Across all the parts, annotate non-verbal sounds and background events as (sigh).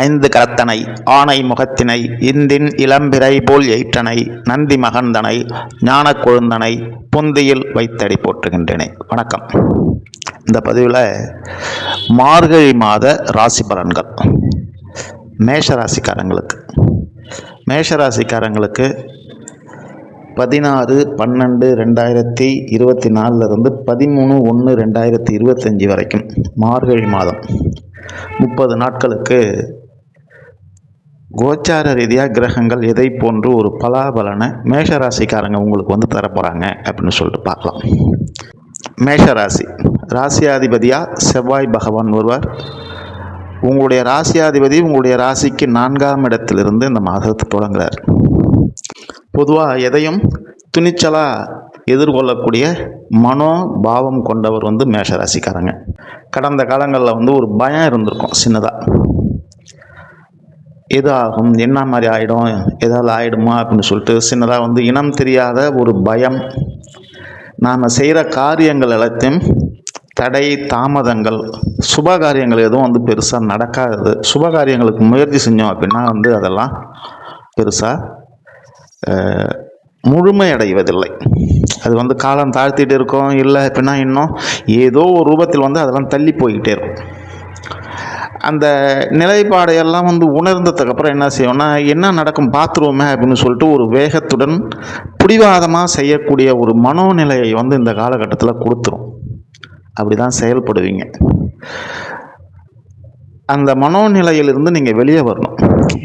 ஐந்து கரத்தனை ஆணை முகத்தினை இந்தின் இளம்பிறை போல் எயிற்றனை நந்தி மகந்தனை ஞான கொழுந்தனை பொந்தியில் வைத்தடி போற்றுகின்றேனே. வணக்கம். இந்த பதிவில் மார்கழி மாத ராசி பலன்கள். மேஷ ராசிக்காரங்களுக்கு மேஷ ராசிக்காரங்களுக்கு பதினாறு பன்னெண்டு ரெண்டாயிரத்தி இருபத்தி நாலுலேருந்து பதிமூணு ஒன்று ரெண்டாயிரத்தி இருபத்தஞ்சி வரைக்கும் மார்கழி மாதம். முப்பது நாட்களுக்கு கோச்சார ரீதியாக கிரகங்கள் எதை போன்று ஒரு பலாபலனை மேஷராசிக்காரங்க உங்களுக்கு வந்து தரப்போகிறாங்க அப்படின்னு சொல்லிட்டு பார்க்கலாம். மேஷராசி. ராசியாதிபதியாக செவ்வாய் பகவான் ஒருவர் உங்களுடைய ராசியாதிபதி உங்களுடைய ராசிக்கு நான்காம் இடத்திலிருந்து இந்த மாதத்தை தொடங்குறார். பொதுவாக எதையும் துணிச்சலாக எதிர்கொள்ளக்கூடிய மனோபாவம் கொண்டவர் வந்து மேஷராசிக்காரங்க. கடந்த காலங்களில் வந்து ஒரு பயம் இருந்திருக்கும் சின்னதாக எது ஆகும் என்ன மாதிரி ஆகிடும் ஏதாவது ஆகிடுமா அப்படின்னு சொல்லிட்டு சின்னதாக வந்து இனம் தெரியாத ஒரு பயம். நாம் செய்கிற காரியங்கள் எல்லாத்தையும் தடை தாமதங்கள் சுப காரியங்கள் எதுவும் வந்து பெருசாக நடக்காது. சுப காரியங்களுக்கு முயற்சி செஞ்சோம் அப்படின்னா வந்து அதெல்லாம் பெருசாக முழுமையடைவதில்லை. அது வந்து காலம் தாழ்த்திட்டு இருக்கோம். இல்லை அப்படின்னா இன்னும் ஏதோ ஒரு ரூபத்தில் வந்து அதெல்லாம் தள்ளி போய்கிட்டே இருக்கும். அந்த நிலைப்பாடையெல்லாம் வந்து உணர்ந்ததுக்கப்புறம் என்ன செய்வோம்னா என்ன நடக்கும் பார்த்துருவோமே அப்படின்னு சொல்லிட்டு ஒரு வேகத்துடன் பிடிவாதமாக செய்யக்கூடிய ஒரு மனோநிலையை வந்து இந்த காலகட்டத்தில் கொடுத்துரும். அப்படி தான் செயல்படுவீங்க. அந்த மனோநிலையிலிருந்து நீங்கள் வெளியே வரணும்.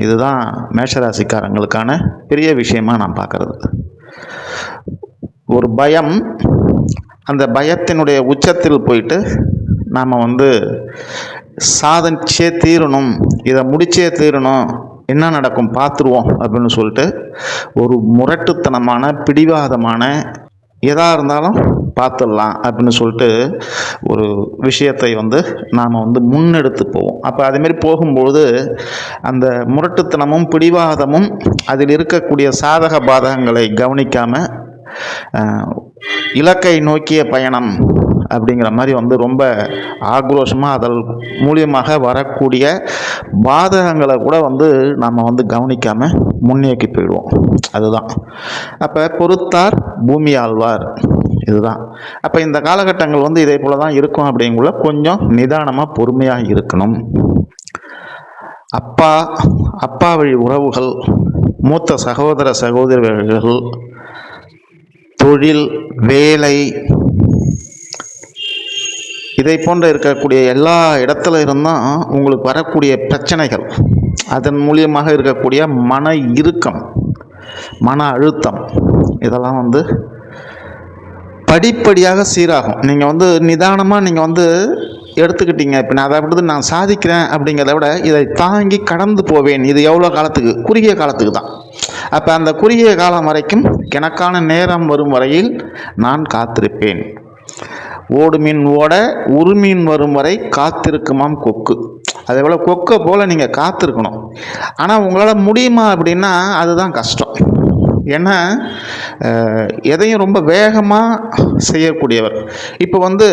இதுதான் மேஷராசிக்காரங்களுக்கான பெரிய விஷயமா நான் பார்க்குறது. ஒரு பயம் அந்த பயத்தினுடைய உச்சத்தில் போயிட்டு நாம் வந்து சாதிச்சே தீரணும் இதை முடிச்சே தீரணும் என்ன நடக்கும் பார்த்துருவோம் அப்படின்னு சொல்லிட்டு ஒரு முரட்டுத்தனமான பிடிவாதமான எதாக இருந்தாலும் பார்த்துடலாம் அப்படின்னு சொல்லிட்டு ஒரு விஷயத்தை வந்து நாம் வந்து முன்னெடுத்து போவோம். அப்போ அதேமாரி போகும்பொழுது அந்த முரட்டுத்தனமும் பிடிவாதமும் அதில் இருக்கக்கூடிய சாதக பாதகங்களை கவனிக்காமல் இலக்கை நோக்கிய பயணம் அப்படிங்கிற மாதிரி வந்து ரொம்ப ஆக்ரோஷமாக அதன் மூலியமாக வரக்கூடிய பாதகங்களை கூட வந்து நம்ம வந்து கவனிக்காமல் முன்னேக்கி போயிடுவோம். அதுதான். அப்போ பொறுத்தார் பூமி ஆழ்வார். இதுதான். அப்போ இந்த காலகட்டங்கள் வந்து இதே போல தான் இருக்கும் அப்படிங்குள்ள கொஞ்சம் நிதானமாக பொறுமையாக இருக்கணும். அப்பா அப்பா வழி உறவுகள் மூத்த சகோதர சகோதரிகள் தொழில் வேலை இதை போன்ற இருக்கக்கூடிய எல்லா இடத்துல இருந்தும் உங்களுக்கு வரக்கூடிய பிரச்சனைகள் அதன் மூலியமாக இருக்கக்கூடிய மன இறுக்கம் மன அழுத்தம் இதெல்லாம் வந்து படிப்படியாக சீராகும். நீங்கள் வந்து நிதானமாக நீங்கள் வந்து எடுத்துக்கிட்டீங்க. இப்போ நான் அதை விட்டு நான் சாதிக்கிறேன் அப்படிங்கிறத விட இதை தாங்கி கடந்து போவேன். இது எவ்வளோ காலத்துக்கு? குறுகிய காலத்துக்கு தான். அப்போ அந்த குறுகிய காலம் வரைக்கும் எனக்கான நேரம் வரும் வரையில் நான் காத்திருப்பேன். ஓடு மீன் ஓட உருமீன் வரும் வரை காத்திருக்குமாம் கொக்கு. அதே போல் கொக்கை போல் நீங்கள் காத்திருக்கணும். ஆனால் உங்களால் முடியுமா அப்படின்னா அதுதான் கஷ்டம். ஏன்னா எதையும் ரொம்ப வேகமாக செய்யக்கூடியவர். இப்போ வந்து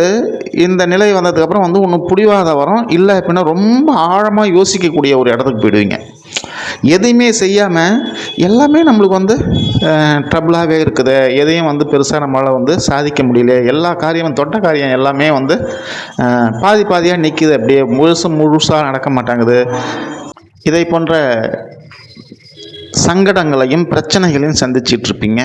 இந்த நிலை வந்ததுக்கப்புறம் வந்து ஒன்று புடிவாத வரும் இல்லை அப்படின்னா ரொம்ப ஆழமாக யோசிக்கக்கூடிய ஒரு இடத்துக்கு போயிடுவீங்க. எதையுமே செய்யாமல் எல்லாமே நம்மளுக்கு வந்து ட்ரபிளாகவே இருக்குது. எதையும் வந்து பெருசாக நம்மளால் வந்து சாதிக்க முடியல. எல்லா காரியமும் தொட்ட காரியம் எல்லாமே வந்து பாதி பாதியாக நிற்கிது அப்படியே முழுசு முழுசாக நடக்க மாட்டாங்குது. இதை போன்ற சங்கடங்களையும் பிரச்சனைகளையும் சந்திச்சிட்டு இருப்பீங்க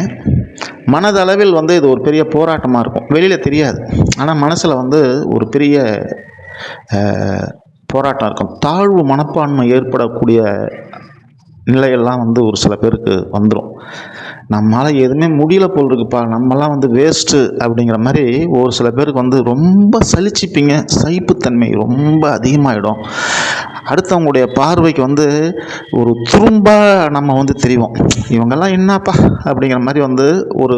மனதளவில் வந்து இது ஒரு பெரிய போராட்டமாக இருக்கும். வெளியில் தெரியாது. ஆனால் மனசில் வந்து ஒரு பெரிய போராட்டம் இருக்கும். தாழ்வு மனப்பான்மை ஏற்படக்கூடிய நிலையெல்லாம் வந்து ஒரு சில பேருக்கு வந்துடும் நம்மளால் எதுவுமே முடியல போல் இருக்குப்பா. நம்மலாம் வந்து வேஸ்ட்டு அப்படிங்கிற மாதிரி ஒரு சில பேருக்கு வந்து ரொம்ப சலிச்சிப்பீங்க. சைப்புத்தன்மை ரொம்ப அதிகமாகிடும் அடுத்தவங்களுடைய பார்வைக்கு வந்து ஒரு துரும்பாக நம்ம வந்து தெரிவோம். இவங்கெல்லாம் என்னப்பா அப்படிங்கிற மாதிரி வந்து ஒரு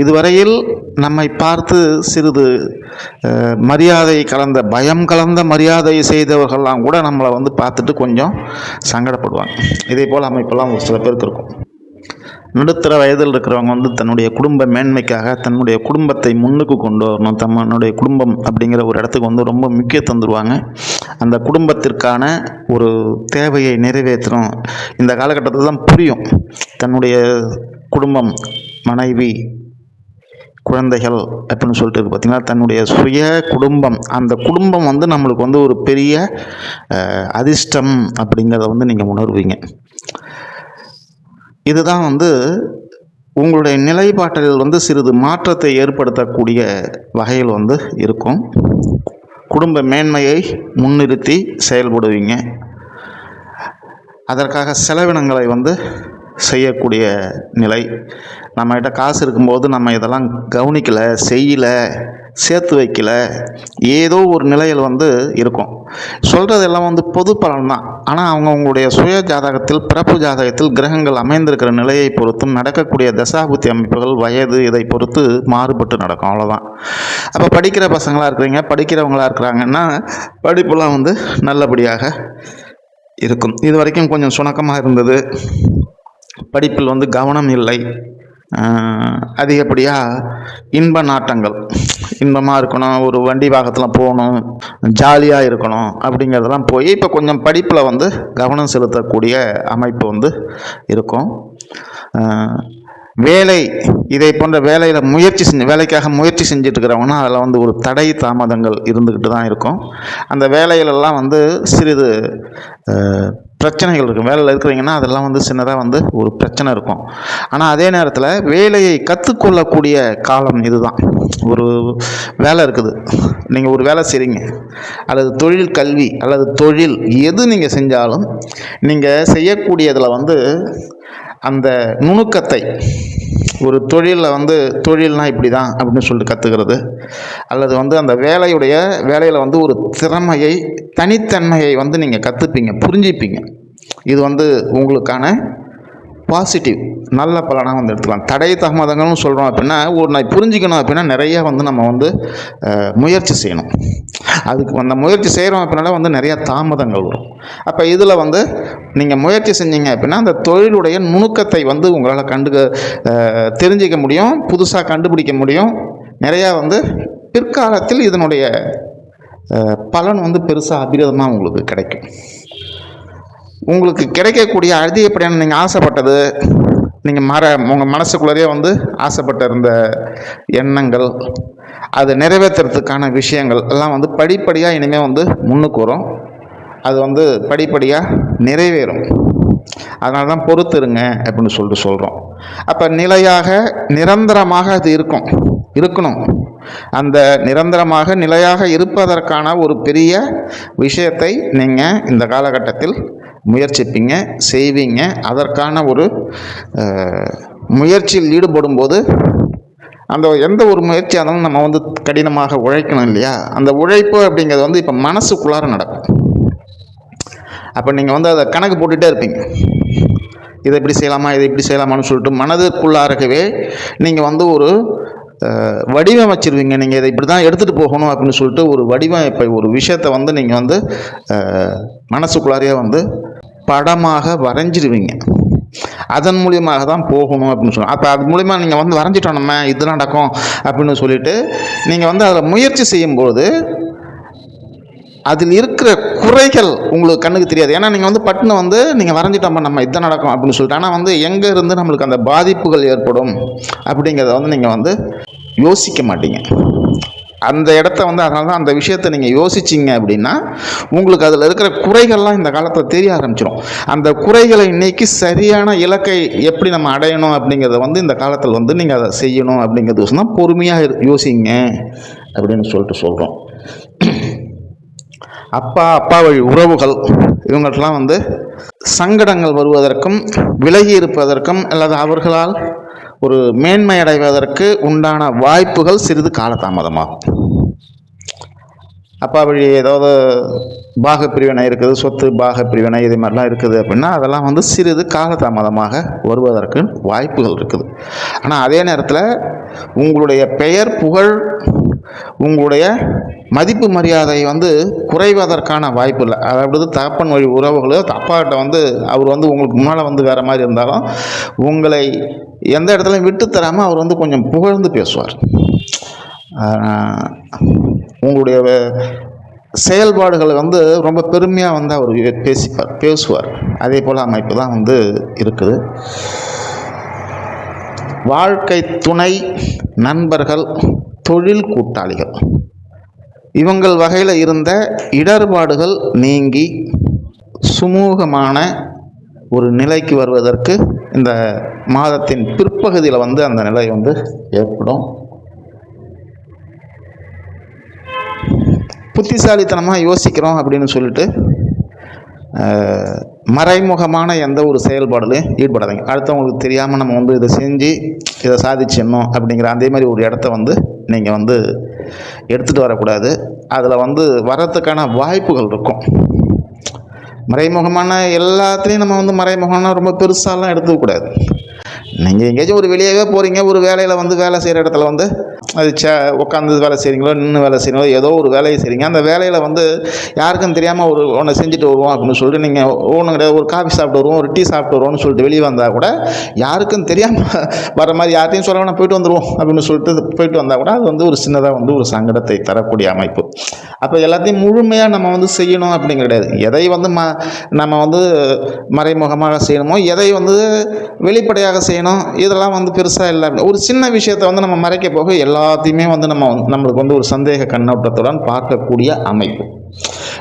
இதுவரையில் நம்மை பார்த்து சிறிது மரியாதை கலந்த பயம் கலந்த மரியாதை செய்தவர்கள்லாம் கூட நம்மளை வந்து பார்த்துட்டு கொஞ்சம் சங்கடப்படுவாங்க. இதே போல் அமைப்பெல்லாம் ஒரு சில பேருக்கு இருக்கும். நடுத்தர வயதில் இருக்கிறவங்க வந்து தன்னுடைய குடும்ப மேன்மைக்காக தன்னுடைய குடும்பத்தை முன்னுக்கு கொண்டு வரணும். தன்னுடைய குடும்பம் அப்படிங்கிற ஒரு இடத்துக்கு வந்து ரொம்ப முக்கியத்துவம் தருவாங்க அந்த குடும்பத்திற்கான ஒரு தேவையை நிறைவேற்றணும். இந்த காலகட்டத்தில் தான் புரியும். தன்னுடைய குடும்பம் மனைவி குழந்தைகள் அப்படின்னு சொல்லிட்டு இருக்கு பார்த்தீங்கன்னா தன்னுடைய சுய குடும்பம். அந்த குடும்பம் வந்து நம்மளுக்கு வந்து ஒரு பெரிய அதிர்ஷ்டம் அப்படிங்கிறத வந்து நீங்கள் உணர்வீங்க. இதுதான் வந்து உங்களுடைய நிலைப்பாட்டில் வந்து சிறிது மாற்றத்தை ஏற்படுத்தக்கூடிய வகையில் வந்து இருக்கும். குடும்ப மேன்மையை முன்னிறுத்தி செயல்படுவீங்க. அதற்காக செலவினங்களை வந்து செய்யக்கூடிய நிலை. நம்மகிட்ட காசு இருக்கும்போது நம்ம இதெல்லாம் கவனிக்கலை செய்யலை சேர்த்து வைக்கல. ஏதோ ஒரு நிலையில் வந்து இருக்கும். சொல்கிறதெல்லாம் வந்து பொது பலன் தான். ஆனால் அவங்கவுங்களுடைய சுய ஜாதகத்தில் பிறப்பு ஜாதகத்தில் கிரகங்கள் அமைந்திருக்கிற நிலையை பொறுத்தும் நடக்கக்கூடிய தசாபுத்தி அமைப்புகள் வயது இதை பொறுத்து மாறுபட்டு நடக்கும். அவ்வளோதான் அப்போ படிக்கிற பசங்களாக இருக்கிறீங்க படிக்கிறவங்களா இருக்கிறாங்கன்னா படிப்புலாம் வந்து நல்லபடியாக இருக்கும். இது வரைக்கும் கொஞ்சம் சுணக்கமாக இருந்தது. படிப்பில் வந்து கவனம் இல்லை. அதிகப்படியாக இன்ப நாட்டங்கள். இன்பமாக இருக்கணும் ஒரு வண்டி வாகத்தில் போகணும் ஜாலியாக இருக்கணும் அப்படிங்கிறதெல்லாம் போய் இப்போ கொஞ்சம் படிப்பில் வந்து கவனம் செலுத்தக்கூடிய அமைப்பு வந்து இருக்கும். வேலை இதை போன்ற வேலையில் முயற்சி செஞ்சு வேலைக்காக முயற்சி செஞ்சுட்டு இருக்கிறவங்கன்னா அதில் வந்து ஒரு தடை தாமதங்கள் இருந்துக்கிட்டு தான் இருக்கும். அந்த வேலையிலெல்லாம் வந்து சிறிது பிரச்சனைகள் இருக்கும். வேலையில் இருக்கிறீங்கன்னா அதெல்லாம் வந்து சின்னதாக வந்து ஒரு பிரச்சனை இருக்கும். ஆனால் அதே நேரத்தில் வேலையை கற்றுக்கொள்ளக்கூடிய காலம் இதுதான். ஒரு வேலை இருக்குது. நீங்கள் ஒரு வேலை செய்கிறீங்க அல்லது தொழில் கல்வி அல்லது தொழில் எது நீங்கள் செஞ்சாலும் நீங்கள் செய்யக்கூடியதில் வந்து அந்த நுணுக்கத்தை ஒரு தொழிலில் வந்து தொழில்னால் இப்படி தான் அப்படின்னு சொல்லிட்டு கற்றுக்கிறது அல்லது வந்து அந்த வேலையுடைய வேலையில் வந்து ஒரு திறமையை தனித்தன்மையை வந்து நீங்கள் கற்றுப்பீங்க புரிஞ்சுப்பீங்க. இது வந்து உங்களுக்கான பாசிட்டிவ் நல்ல பலனாக வந்து எடுத்துக்கலாம். தடை தாமதங்கள்னு சொல்கிறோம் அப்படின்னா ஒரு நான் புரிஞ்சிக்கணும் அப்படின்னா நிறைய வந்து நம்ம வந்து முயற்சி செய்யணும். அதுக்கு அந்த முயற்சி செய்கிறோம் அப்படின்னால வந்து நிறைய தாமதங்கள் வரும். அப்போ இதில் வந்து நீங்கள் முயற்சி செஞ்சீங்க அப்படின்னா அந்த தொழிலுடைய நுணுக்கத்தை வந்து உங்களால் கண்டுக்க தெரிஞ்சிக்க முடியும் புதுசாக கண்டுபிடிக்க முடியும். நிறையா வந்து பிற்காலத்தில் இதனுடைய பலன் வந்து பெருசாக அபிரதமாக உங்களுக்கு கிடைக்கும். உங்களுக்கு கிடைக்கக்கூடிய அதிகப்படியான நீங்கள் ஆசைப்பட்டது நீங்கள் மற உங்கள் மனசுக்குள்ளேயே வந்து ஆசைப்பட்ட இருந்த எண்ணங்கள் அது நிறைவேற்றுறதுக்கான விஷயங்கள் எல்லாம் வந்து படிப்படியாக இனிமேல் வந்து முன்னுக்கு வரும். அது வந்து படிப்படியாக நிறைவேறும். அதனால தான் பொறுத்துருங்க அப்படின்னு சொல்லிட்டு சொல்கிறோம் அப்போ நிலையாக நிரந்தரமாக அது இருக்கும். இருக்கணும். அந்த நிரந்தரமாக நிலையாக இருப்பதற்கான ஒரு பெரிய விஷயத்தை நீங்கள் இந்த காலகட்டத்தில் முயற்சிப்பீங்க செய்வீங்க. அதற்கான ஒரு முயற்சியில் முயற்சியில் ஈடுபடும்போது அந்த எந்த ஒரு முயற்சியாக இருந்தாலும் நம்ம வந்து கடினமாக உழைக்கணும் இல்லையா? அந்த உழைப்பு அப்படிங்கிறது வந்து இப்போ மனசுக்குள்ளார நடக்கும். அப்போ நீங்கள் வந்து அதை கணக்கு போட்டுகிட்டே இருப்பீங்க. இதை இப்படி செய்யலாமா இதை இப்படி செய்யலாமான்னு சொல்லிட்டு மனதுக்குள்ளாரகவே நீங்கள் வந்து ஒரு வடிவமைச்சிருவீங்க. நீங்கள் இதை இப்படி தான் எடுத்துகிட்டு போகணும் அப்படின்னு சொல்லிட்டு ஒரு வடிவமைப்பை ஒரு விஷயத்தை வந்து நீங்கள் வந்து மனசுக்குள்ளாரையே வந்து படமாக வரைஞ்சிருவீங்க. அதன் மூலியமாக தான் போகணும் அப்படின்னு சொல்லுவாங்க அப்போ அது மூலிமா நீங்கள் வந்து வரைஞ்சிட்டோம் நம்ம இது நடக்கும் அப்படின்னு சொல்லிட்டு நீங்கள் வந்து அதில் முயற்சி செய்யும்போது அதில் இருக்கிற குறைகள் உங்களுக்கு கண்ணுக்கு தெரியாது. ஏன்னா நீங்கள் வந்து பட்டுன்னு வந்து நீங்கள் வரைஞ்சிட்டோம்மா நம்ம இதான் நடக்கும் அப்படின்னு சொல்லிட்டு. ஆனால் வந்து எங்கே இருந்து நம்மளுக்கு அந்த பாதிப்புகள் ஏற்படும் அப்படிங்கிறத வந்து நீங்கள் வந்து யோசிக்க மாட்டீங்க. அந்த இடத்த வந்து அதனால தான் அந்த விஷயத்தை நீங்கள் யோசிச்சிங்க அப்படின்னா உங்களுக்கு அதில் இருக்கிற குறைகள்லாம் இந்த காலத்தில் தெரிய ஆரம்பிச்சிடும் அந்த குறைகளை இன்றைக்கி சரியான இலக்கை எப்படி நம்ம அடையணும் அப்படிங்கிறத வந்து இந்த காலத்தில் வந்து நீங்கள் அதை செய்யணும் அப்படிங்கிறது தான் பொறுமையாக இரு- யோசிங்க அப்படின்னு சொல்லிட்டு சொல்கிறோம் அப்பா அப்பா வழி உறவுகள் இவங்கள்ட்டலாம் வந்து சங்கடங்கள் வருவதற்கும் விலகி இருப்பதற்கும் அல்லது அவர்களால் ஒரு மேன்மை அடைவதற்கு உண்டான வாய்ப்புகள் சிறிது காலதாமதமாகும். அப்பா வழி ஏதாவது பாக பிரிவினை இருக்குது சொத்து பாக பிரிவினை இது மாதிரிலாம் இருக்குது அப்படின்னா அதெல்லாம் வந்து சிறிது காலதாமதமாக வருவதற்கு வாய்ப்புகள் இருக்குது. ஆனால் அதே நேரத்தில் உங்களுடைய பெயர் புகழ் உங்களுடைய மதிப்பு மரியாதை வந்து குறைவதற்கான வாய்ப்பு இல்லை. அதாவது தகப்பன் வழி உறவுகளோ அப்பாக்கிட்ட வந்து அவர் வந்து உங்களுக்கு முன்னால் வந்து வேறு மாதிரி இருந்தாலும் உங்களை எந்த இடத்துலையும் விட்டு தராமல் அவர் வந்து கொஞ்சம் புகழ்ந்து பேசுவார். உங்களுடைய செயல்பாடுகளை வந்து ரொம்ப பெருமையாக வந்து அவர் பேசிப்பார் பேசுவார். அதே போல் அமைப்பு தான் வந்து இருக்குது. வாழ்க்கை துணை நண்பர்கள் தொழில் கூட்டாளிகள். இவங்கள் வகையில் இருந்த இடர்பாடுகள் நீங்கி சுமூகமான ஒரு நிலைக்கு வருவதற்கு இந்த மாதத்தின் பிற்பகுதியில் வந்து அந்த நிலை வந்து ஏற்படும். புத்திசாலித்தனமாக யோசிக்கிறோம் அப்படின்னு சொல்லிட்டு மறைமுகமான எந்த ஒரு செயல்பாடுலையும் ஈடுபடாதீங்க. அடுத்தவங்களுக்கு தெரியாமல் நம்ம வந்து இதை செஞ்சு இதை சாதிச்சிடணும் அப்படிங்கிற அதே மாதிரி ஒரு இடத்த வந்து நீங்கள் வந்து எடுத்துகிட்டு வரக்கூடாது. அதில் வந்து வரத்துக்கான வாய்ப்புகள் இருக்கும். மறைமுகமான எல்லாத்துலேயும் நம்ம வந்து மறைமுகமான ரொம்ப பெருசாலாம் எடுத்துக்கக்கூடாது நீங்கள் எங்கேயாச்சும் ஒரு வெளியவே போகிறீங்க ஒரு வேலையில் வந்து வேலை செய்கிற இடத்துல வந்து அது சே உட்காந்து வேலை செய்கிறீங்களோ நின்று வேலை செய்கிறீங்களோ ஏதோ ஒரு வேலையை செய்கிறீங்க அந்த வேலையில் வந்து யாருக்கும் தெரியாமல் ஒரு ஒன்றை செஞ்சுட்டு வருவோம் அப்படின்னு சொல்லிட்டு நீங்கள் ஒன்று கிடையாது. ஒரு காஃபி சாப்பிட்டு வருவோம் ஒரு டீ சாப்பிட்டு வருவோம்னு சொல்லிட்டு வெளியே வந்தால் கூட யாருக்கும் தெரியாமல் வர மாதிரி யார்ட்டையும் சொல்ல வேணாம் போயிட்டு வந்துடுவோம் அப்படின்னு சொல்லிட்டு போயிட்டு வந்தால் கூட அது வந்து ஒரு சின்னதாக வந்து ஒரு சங்கடத்தை தரக்கூடிய அமைப்பு. அப்போ எல்லாத்தையும் முழுமையாக நம்ம வந்து செய்யணும் அப்படிங்கிறது கிடையாது. எதை வந்து ம நம்ம வந்து மறைமுகமாக செய்யணுமோ எதை வந்து வெளிப்படையாக செய்யணும் இதெல்லாம் வந்து பெருசாக இல்லை. ஒரு சின்ன விஷயத்தை வந்து நம்ம மறைக்க போக எல்லாத்தையுமே வந்து நம்ம நம்மளுக்கு வந்து ஒரு சந்தேக கண்ணோட்டத்துடன் பார்க்கக்கூடிய அமைப்பு.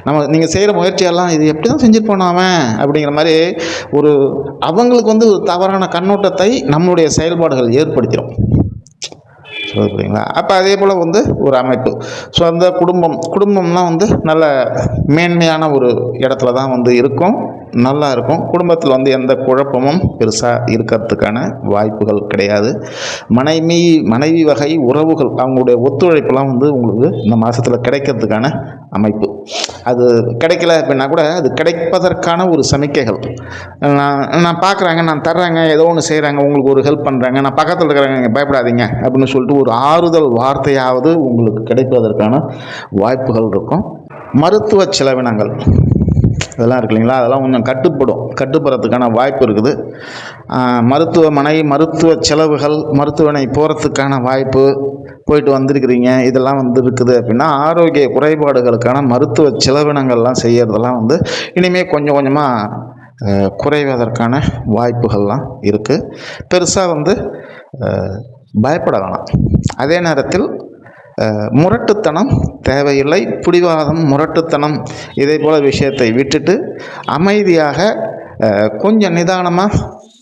நம்ம நீங்கள் செய்கிற முயற்சியெல்லாம் இது எப்படி தான் செஞ்சுட்டு போனான் அப்படிங்கிற மாதிரி ஒரு அவங்களுக்கு வந்து ஒரு தவறான கண்ணோட்டத்தை நம்மளுடைய செயல்பாடுகள் ஏற்படுத்திடும். சொல்லுது புரியுங்களா அப்போ அதே போல் வந்து ஒரு அமைப்பு. ஸோ அந்த குடும்பம் குடும்பம்லாம் வந்து நல்ல மேன்மையான ஒரு இடத்துல தான் வந்து இருக்கும். நல்லா இருக்கும் குடும்பத்தில் வந்து எந்த குழப்பமும் பெருசாக இருக்கிறதுக்கான வாய்ப்புகள் கிடையாது. மனைவி மனைவி வகை உறவுகள் அவங்களுடைய ஒத்துழைப்புலாம் வந்து உங்களுக்கு இந்த மாதத்தில் கிடைக்கிறதுக்கான அமைப்பு. அது கிடைக்கல அப்படின்னா கூட அது கிடைப்பதற்கான ஒரு சமிக்கைகள். நான் நான் பார்க்குறாங்க நான் தர்றேங்க ஏதோ ஒன்று செய்கிறாங்க உங்களுக்கு ஒரு ஹெல்ப் பண்ணுறாங்க நான் பக்கத்தில் இருக்கிறாங்க பயப்படாதீங்க அப்படின்னு சொல்லிட்டு ஒரு ஆறுதல் வார்த்தையாவது உங்களுக்கு கிடைப்பதற்கான வாய்ப்புகள் இருக்கும். மருத்துவ செலவினங்கள். இதெல்லாம் இருக்கு இல்லைங்களா? அதெல்லாம் கொஞ்சம் கட்டுப்படும். கட்டுப்படுறதுக்கான வாய்ப்பு இருக்குது. மருத்துவமனை மருத்துவ செலவுகள் மருத்துவமனை போகிறதுக்கான வாய்ப்பு போயிட்டு வந்திருக்கிறீங்க. இதெல்லாம் வந்து இருக்குது அப்படின்னா ஆரோக்கிய குறைபாடுகளுக்கான மருத்துவ செலவினங்கள்லாம் செய்கிறதெல்லாம் வந்து இனிமேல் கொஞ்சம் கொஞ்சமாக குறைவதற்கான வாய்ப்புகள்லாம் இருக்குது பெருசாக வந்து பயப்பட வேணாம். அதே நேரத்தில் முரட்டுத்தனம் தேவையில்லை பிடிவாதம் முரட்டுத்தனம் இதே போல் விஷயத்தை விட்டுட்டு அமைதியாக கொஞ்சம் நிதானமாக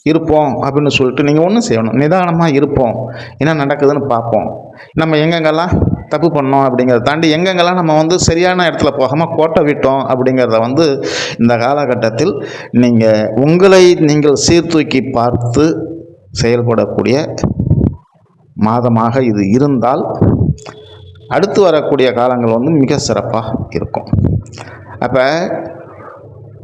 இருப்போம் அப்படின்னு சொல்லிட்டு நீங்கள் ஒன்றும் செய்யணும். நிதானமாக இருப்போம். என்ன நடக்குதுன்னு பார்ப்போம். நம்ம எங்கெங்கெல்லாம் தப்பு பண்ணோம் அப்படிங்கிறத தாண்டி எங்கெங்கெல்லாம் நம்ம வந்து சரியான இடத்துல போகாமல் கோட்டை விட்டோம் அப்படிங்கிறத வந்து இந்த காலகட்டத்தில் நீங்கள் உங்களை நீங்கள் சீர்தூக்கி பார்த்து செயல்படக்கூடிய மாதமாக இது இருந்தால் அடுத்து வரக்கூடிய காலங்கள் வந்து மிக சிறப்பாக இருக்கும். அப்போ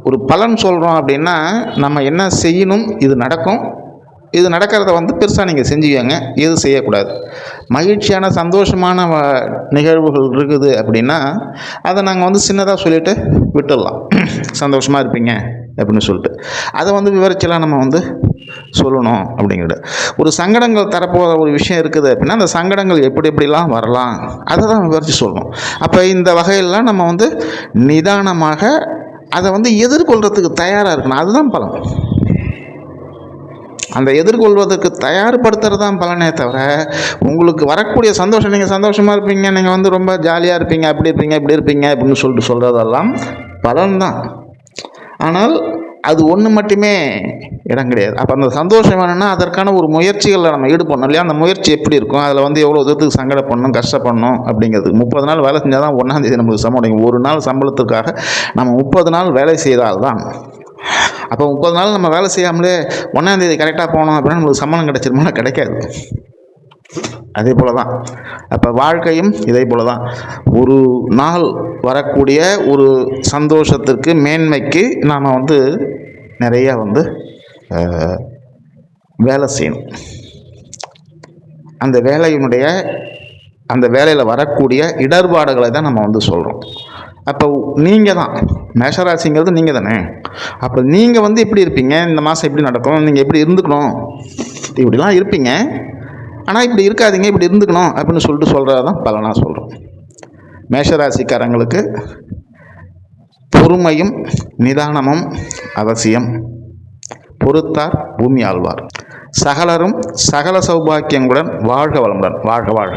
ஒரு பலன் சொல்கிறோம் அப்படின்னா நம்ம என்ன செய்யணும் இது நடக்கும். இது நடக்கிறத வந்து பெருசாக நீங்கள் செஞ்சுக்கோங்க. எது செய்யக்கூடாது. மகிழ்ச்சியான சந்தோஷமான நிகழ்வுகள் இருக்குது அப்படின்னா அதை நாங்கள் வந்து சின்னதாக சொல்லிட்டு விட்டுடலாம். (clears throat) சந்தோஷமாக இருப்பீங்க. அப்படின்னு சொல்லிட்டு. அதை வந்து விவரிச்செல்லாம் நம்ம வந்து சொல்லணும் அப்படிங்கிறது. ஒரு சங்கடங்கள் தரப்போகிற ஒரு விஷயம் இருக்குது அப்படின்னா அந்த சங்கடங்கள் எப்படி எப்படிலாம் வரலாம் அதை தான் விவரித்து சொல்லணும். அப்போ இந்த வகையெல்லாம் நம்ம வந்து நிதானமாக அதை வந்து எதிர்கொள்கிறதுக்கு தயாராக இருக்கணும். அதுதான் பலம் அந்த எதிர்கொள்வதற்கு தயார்படுத்துறது தான் பலனே தவிர உங்களுக்கு வரக்கூடிய சந்தோஷம் நீங்கள் சந்தோஷமாக இருப்பீங்க நீங்கள் வந்து ரொம்ப ஜாலியாக இருப்பீங்க அப்படி இருப்பீங்க இப்படி இருப்பீங்க அப்படின்னு சொல்லிட்டு சொல்கிறதெல்லாம் பலன் தான். ஆனால் அது ஒன்று மட்டுமே இடம் கிடையாது. அப்போ அந்த சந்தோஷம் வேணும்னா அதற்கான ஒரு முயற்சிகளில் நம்ம ஈடுபடணும் இல்லையா? அந்த முயற்சி எப்படி இருக்கும்? அதில் வந்து எவ்வளோ தூரத்துக்கு சங்கடப்படணும் கஷ்டப்படணும் அப்படிங்கிறது. முப்பது நாள் வேலை செஞ்சால் தான் ஒன்றாந்தேதி நம்மளுக்கு சம்பளம் ஒரு நாள் சம்பளத்துக்காக நம்ம முப்பது நாள் வேலை செய்தால் தான் அப்போ முப்பது நாள் நம்ம வேலை செய்யாமலே ஒன்றாந்தேதி கரெக்டாக போனோம் அப்படின்னா நம்மளுக்கு சம்பளம் கிடைச்சிருமானா கிடைக்காது. அதே போல தான் அப்போ வாழ்க்கையும் இதே போல தான் ஒரு நாள் வரக்கூடிய ஒரு சந்தோஷத்திற்கு மேன்மைக்கு நாம் வந்து நிறையா வந்து வேலை செய்யணும். அந்த வேலையினுடைய அந்த வேலையில் வரக்கூடிய இடர்பாடுகளை தான் நம்ம வந்து சொல்கிறோம் அப்போ நீங்கள் தான் மேஷராசிங்கிறது நீங்கள் தானே அப்போ நீங்கள் வந்து எப்படி இருப்பீங்க? இந்த மாதம் எப்படி நடக்கும்? நீங்கள் எப்படி இருந்துக்கணும்? இப்படிலாம் இருப்பீங்க. ஆனால் இப்படி இருக்காதீங்க இப்படி இருந்துக்கணும் அப்படின்னு சொல்லிட்டு சொல்கிறது தான் பலனாக சொல்கிறோம் மேஷராசிக்காரங்களுக்கு பொறுமையும் நிதானமும் அவசியம். பொறுத்தார் பூமி ஆழ்வார். சகலரும் சகல சௌபாக்கியங்களுடன் வாழ்க வளமுடன். வாழ்க வாழ்க.